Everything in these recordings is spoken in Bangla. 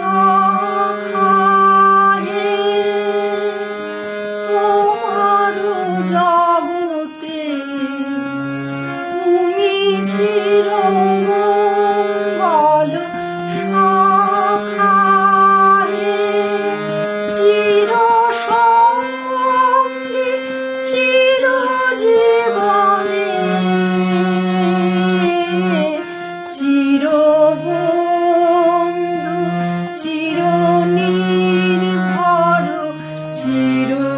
Oh. চির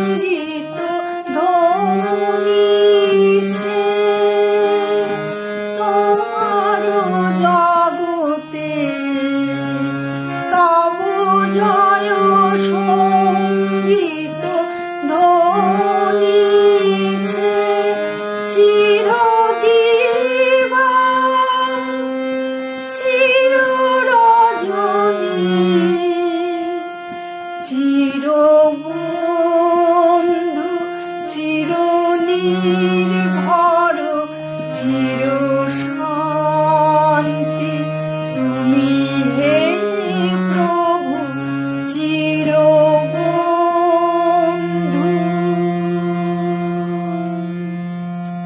নির্ভর চির